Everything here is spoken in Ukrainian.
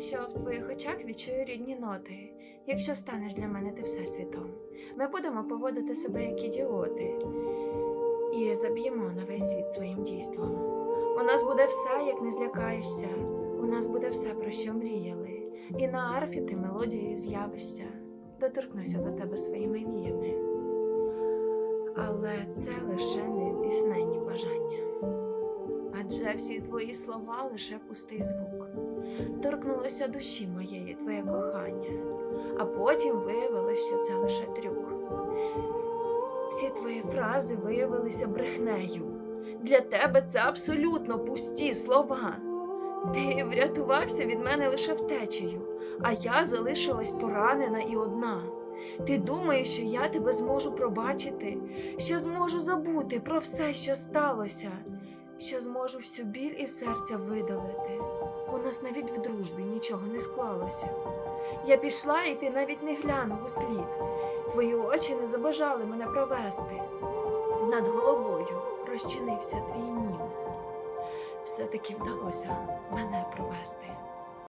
що в твоїх очах відчую рідні ноти. Якщо станеш для мене ти всесвітом, ми будемо поводити себе як ідіоти і заб'ємо на весь світ своїм дійством. У нас буде все, як не злякаєшся. У нас буде все, про що мріяли. І на арфі ти мелодією з'явишся. Доторкнуся до тебе своїми віями. Але це лише. Адже всі твої слова лише пустий звук. Торкнулося душі моєї твоє кохання, а потім виявилося, що це лише трюк. Всі твої фрази виявилися брехнею. Для тебе це абсолютно пусті слова. Ти врятувався від мене лише втечею, а я залишилась поранена і одна. Ти думаєш, що я тебе зможу пробачити, що зможу забути про все, що сталося, що зможу всю біль із серця видалити. У нас навіть в дружбі нічого не склалося. Я пішла, і ти навіть не глянув у слід. Твої очі не забажали мене провести. Над головою розчинився твій нім. Все-таки вдалося мене провести.